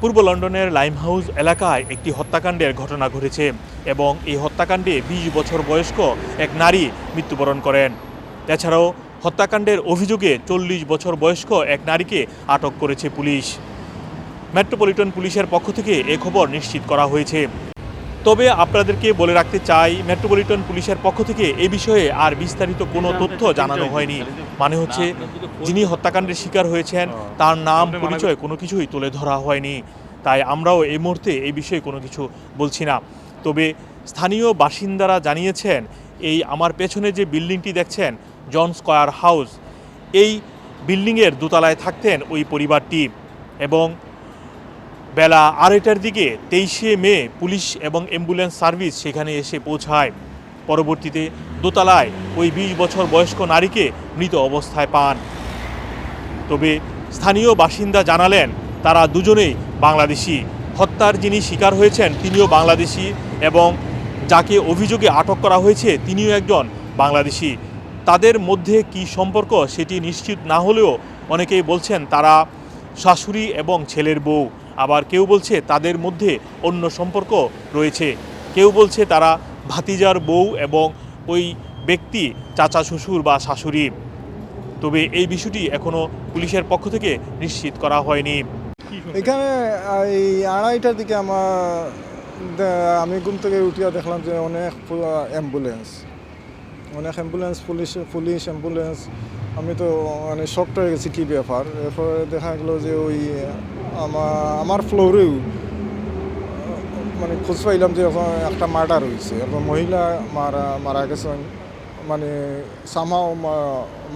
পূর্ব লন্ডনের লাইমহাউস এলাকায় একটি হত্যাকাণ্ডের ঘটনা ঘটেছে এবং এই হত্যাকাণ্ডে বিশ বছর বয়স্ক এক নারী মৃত্যুবরণ করেন। এছাড়াও হত্যাকাণ্ডের অভিযোগে চল্লিশ বছর বয়স্ক এক নারীকে আটক করেছে পুলিশ। মেট্রোপলিটন পুলিশের পক্ষ থেকে এ খবর নিশ্চিত করা হয়েছে। তবে আপনাদেরকে বলে রাখতে চাই, মেট্রোপলিটন পুলিশের পক্ষ থেকে এ বিষয়ে আর বিস্তারিত কোনো তথ্য জানানো হয়নি। মানে হচ্ছে, যিনি হত্যাকাণ্ডের শিকার হয়েছেন, তার নাম, পরিচয় কোনো কিছুই তুলে ধরা হয়নি। তাই আমরাও এই মুহূর্তে এই বিষয়ে কোনো কিছু বলছি না। তবে স্থানীয় বাসিন্দারা জানিয়েছেন, এই আমার পেছনে যে বিল্ডিংটি দেখছেন, জন স্কয়ার হাউস, এই বিল্ডিংয়ের দোতলায় থাকতেন ওই পরিবারটি। এবং বেলা আড়াইটার দিকে তেইশে মে পুলিশ এবং অ্যাম্বুলেন্স সার্ভিস সেখানে এসে পৌঁছায়। পরবর্তীতে দোতলায় ওই বিশ বছর বয়স্ক নারীকে মৃত অবস্থায় পান। তবে স্থানীয় বাসিন্দা জানালেন, তারা দুজনেই বাংলাদেশি। হত্যার যিনি শিকার হয়েছেন, তিনিও বাংলাদেশি এবং যাকে অভিযোগে আটক করা হয়েছে, তিনিও একজন বাংলাদেশি। তাদের মধ্যে কি সম্পর্ক সেটি নিশ্চিত না হলেও অনেকেই বলছেন, তারা শাশুড়ি এবং ছেলের বউ। আবার কেউ বলছে তাদের মধ্যে অন্য সম্পর্ক রয়েছে। কেউ বলছে তারা ভাতিজার বউ এবং ওই ব্যক্তি চাচা শ্বশুর বা শাশুড়ি। তবে এই বিষয়টি এখনও পুলিশের পক্ষ থেকে নিশ্চিত করা হয়নি। এখানে এই আড়াইটার দিকে আমার আমি ঘুম থেকে উঠিয়া দেখলাম যে অনেক অ্যাম্বুলেন্স অনেক অ্যাম্বুলেন্স পুলিশ পুলিশ অ্যাম্বুলেন্স আমি তো মানে শক্ট হয়ে গেছি কী ব্যাপার। এরপরে দেখা গেলো যে ওই আমার আমার ফ্লোরেও মানে খোঁজ পাইলাম যে এখন একটা মার্ডার হয়েছে এখন মহিলা মারা মারা গেছেন মানে সামাও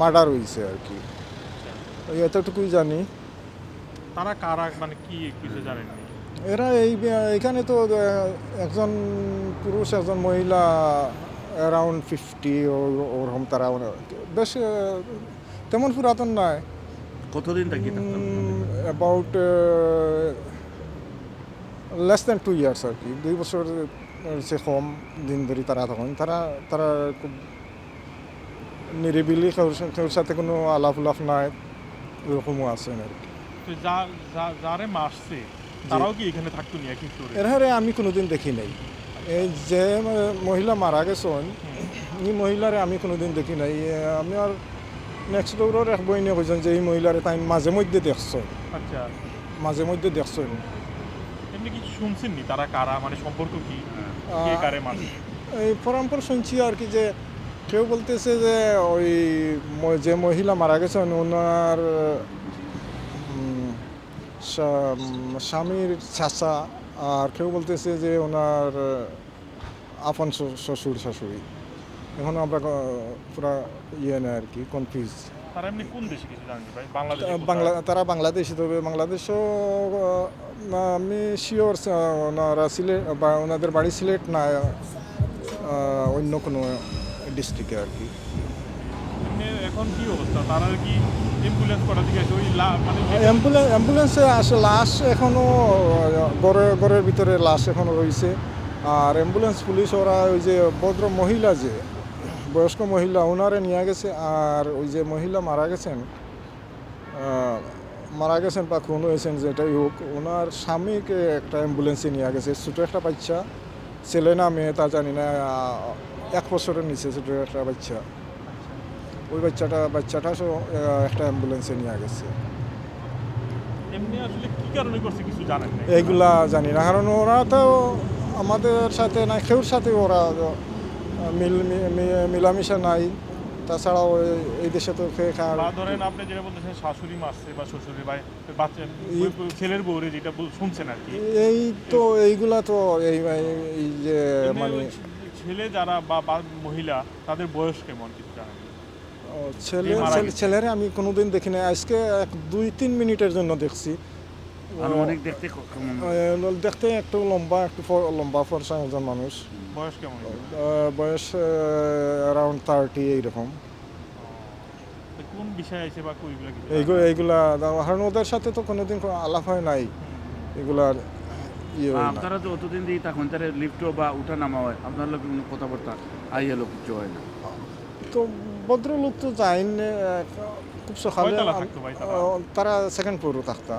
মার্ডার হয়েছে আর কি। এতটুকুই জানি। তারা কারা মানে কি কিছু জানেননি এরা এই এখানে তো একজন পুরুষ একজন মহিলা অ্যারাউন্ড ফিফটি ওরকম তারা বেশ তেমন পুরাতন নয়। কতদিন থাকি about less than two years আর কি। দুই বছর সে কম দিন ধরে তারা তখন। তারা তারা খুব নিরিবিলি কারোর সাথে কোনো আলাপ উলাপ নাই ওরকমও আছে আর কি। যারে মারছে তারাও কি এখানে থাকতো নি একই এর হারে আমি কোনোদিন দেখি নাই। এই যে মহিলা মারা গেছেন এই মহিলারে আমি কোনোদিন দেখি নাই। আমি আর নেক্সট ডোরের এক বই নিয়ে কইছেন যে এই মহিলারে তাই মাঝে মধ্যে দেখছ আচ্ছা। মাঝে মধ্যে দেখছেন। এমনি কিছু শুনছেন নি তারা কারা? মানে সম্পর্ক কি? কে কারে মারছে এই পরম্পর শুনছি আর কি যে কেউ বলতেছে যে ওই যে মহিলা মারা গেছেন ওনার স্বামীর চাচা আর কেউ বলতেছে যে ওনার আপন শ্বশুর- শ্বশুর শাশুড়ি। এখন আমরা পুরা ইয়ে না আর কি কনফিউজ বাংলা তারা বাংলাদেশি তবে বাংলাদেশও আমি শিওর ওনারা সিলেট বা ওনাদের বাড়ি সিলেট না অন্য কোনো ডিস্ট্রিক্টে আর কি। অ্যাম্বুলেন্স মানে আসে, লাশ এখনও ঘরে, ঘরের ভিতরে লাশ এখনও রয়েছে। আর অ্যাম্বুলেন্স পুলিশ, ওরা ওই যে ভদ্র মহিলা যে, বয়স্ক মহিলা ওনারে নিয়ে গেছে। আর ওই যে মহিলা মারা গেছেন মারা গেছেন বা খুন হয়েছেন, যেটাই হোক ওনার স্বামীকে একটা অ্যাম্বুলেন্সে নিয়ে গেছে। ছোটো একটা বাচ্চা, ছেলে না, মেয়ে, তা জানি না এক বছরের নিচে ছোটো একটা বাচ্চা। ওই বাচ্চাটা বাচ্চাটা সব, একটা অ্যাম্বুলেন্সে নিয়ে গেছে। এমনি আসলে কি কারণে করছে কিছু জানেন না এইগুলা জানি না কারণ ওরা তো আমাদের সাথে না কেউর সাথে ওরা মিল মিলামিশা নাই। তাছাড়াও এই- দেশে তো ধরেন আপনি যেটা বলতেছেন শাশুড়ি মারছে বা শ্বশুরি বা বাচ্চা ছেলের বউরে যেটা শুনছেন আর কি। এই তো এইগুলা তো এই এই- যে মানে ছেলে যারা বা মহিলা তাদের বয়স কেমন? কিছু জানেন? ছেলে ছেলেরে আমি কোনোদিন দেখি না আজকে এক দুই তিন মিনিটের জন্য দেখছি। দেখতে একটু লম্বা একটু লম্বা ফর্সা একজন মানুষ। বয়স কেমন বয়স অ্যারাউন্ড থার্টি এইরকম। কোন বিষয় আছে বা এইগুলো ওদের সাথে তো কোনোদিন কোনো আলাপ হয় নাই। এগুলার ইয়ে আপনারা তো অতদিন দিয়ে তখন তারা লিফটও বা উঠা নামা হয়। আপনার লোক কথাবার্তা আইয়া লোক কিছু হয় না। তো ভদ্রলোক তো যাইন খুব সকালে? তারা সেকেন্ড ফ্লোরে থাকতা